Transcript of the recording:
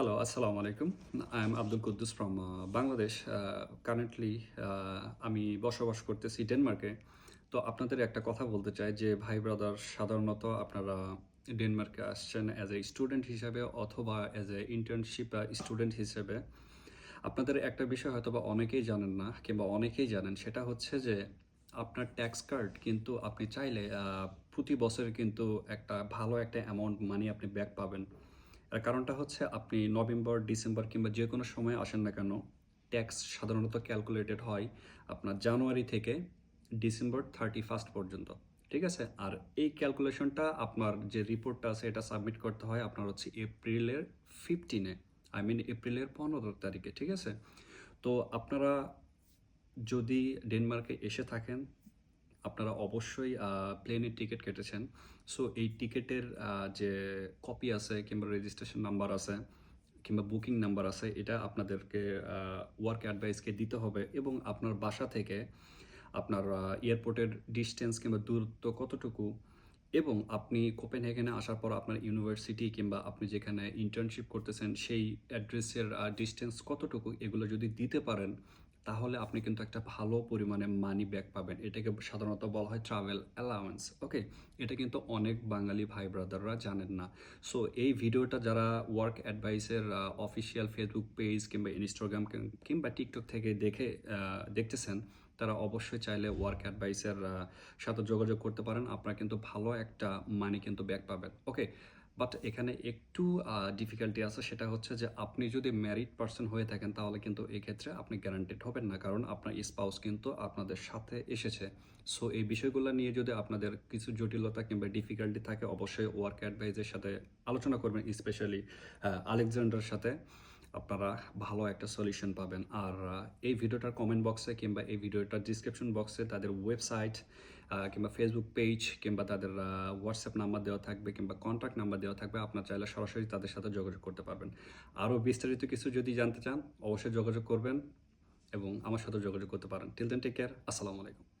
Hello, Assalamu alaikum. I'm Abdul Quddus from uh, Bangladesh. Uh, currently, uh, আমি বসবাস করতেছি ডেনমার্কে তো আপনাদের একটা কথা বলতে চাই যে ভাই ব্রাদার সাধারণত আপনারা ডেনমার্কে আসছেন অ্যাজ এ স্টুডেন্ট হিসেবে অথবা অ্যাজ এ ইন্টার্নশিপ স্টুডেন্ট হিসেবে আপনাদের একটা বিষয় হয়তো বা অনেকেই জানেন না কিংবা অনেকেই জানেন সেটা হচ্ছে যে আপনার ট্যাক্স কার্ড কিন্তু আপনি চাইলে প্রতি বছর কিন্তু একটা ভালো একটা অ্যামাউন্ট মানি আপনি ব্যাক পাবেন এর কারণটা হচ্ছে আপনি নভেম্বর, ডিসেম্বর কিংবা যে কোনো সময় আসেন না কেন ট্যাক্স সাধারণত ক্যালকুলেটেড হয় আপনার জানুয়ারি থেকে ডিসেম্বর থার্টি ফার্স্ট পর্যন্ত, ঠিক আছে? আর এই ক্যালকুলেশনটা আপনার যে রিপোর্টটা আছে এটা সাবমিট করতে হয় আপনার হচ্ছে এপ্রিলের ফিফটিনে আই মিন এপ্রিলের পনেরো তারিখে, ঠিক আছে? তো আপনারা যদি ডেনমার্কে এসে থাকেন আপনারা অবশ্যই প্লেনের টিকিট কেটেছেন। সো এই টিকিটের যে কপি আছে কিংবা রেজিস্ট্রেশন নাম্বার আছে কিংবা বুকিং নাম্বার আছে, এটা আপনাদেরকে ওয়ার্ক অ্যাডভাইসকে দিতে হবে এবং আপনার বাসা থেকে আপনার এয়ারপোর্টের ডিস্টেন্স কিংবা দূরত্ব কতটুকু এবং আপনি কোপেন কোপেনহেগেনে আসার পর আপনার ইউনিভার্সিটি কিংবা আপনি যেখানে ইন্টার্নশিপ করতেছেন, সেই অ্যাড্রেসের ডিস্টেন্স কতটুকু, এগুলো যদি দিতে পারেন তাহলে আপনি কিন্তু একটা ভালো পরিমাণে মানি ব্যাক পাবেন। এটাকে সাধারণত বলা হয় ট্রাভেল অ্যালাউন্স ওকে এটা কিন্তু অনেক বাঙালি ভাই ব্রাদাররা জানেন না। সো এই ভিডিওটা যারা ওয়ার্ক অ্যাডভাইসের অফিসিয়াল ফেসবুক পেজ কিংবা ইনস্টাগ্রাম কিংবা টিকটক থেকে দেখে দেখতেছেন, তারা অবশ্যই চাইলে ওয়ার্ক অ্যাডভাইসের সাথে যোগাযোগ করতে পারেন। আপনারা কিন্তু ভালো একটা মানি কিন্তু ব্যাক পাবেন ওকে বাট এখানে একটু ডিফিকাল্টি আছে, সেটা হচ্ছে যে আপনি যদি ম্যারিড পার্সন হয়ে থাকেন, তাহলে কিন্তু এক্ষেত্রে ক্ষেত্রে আপনি গ্যারান্টেড হবেন না। কারণ আপনার স্পাউস কিন্তু আপনাদের সাথে এসেছে। সো এই বিষয়গুলো নিয়ে যদি আপনাদের কিছু জটিলতা কিংবা ডিফিকাল্টি থাকে, অবশ্যই ওয়ার্ক অ্যাডভাইজের সাথে আলোচনা করবেন স্পেশালি আলেকজান্ডার সাথে। আপনারা ভালো একটা সলিউশন পাবেন। আর এই ভিডিওটার কমেন্ট বক্সে কিংবা এই ভিডিওটার ডিসক্রিপশন বক্সে তাদের ওয়েবসাইট কিংবা ফেসবুক পেজ কিংবা তাদের হোয়াটসঅ্যাপ নাম্বার দেওয়া থাকবে, কিংবা কন্ট্যাক্ট নাম্বার দেওয়া থাকবে, আপনার চাইলে সরাসরি তাদের সাথে যোগাযোগ করতে পারবেন। আরও বিস্তারিত কিছু যদি জানতে চান, অবশ্যই যোগাযোগ করবেন এবং আমার সাথে যোগাযোগ করতে পারেন। টিল দেন টেক কেয়ার আসসালামু আলাইকুম।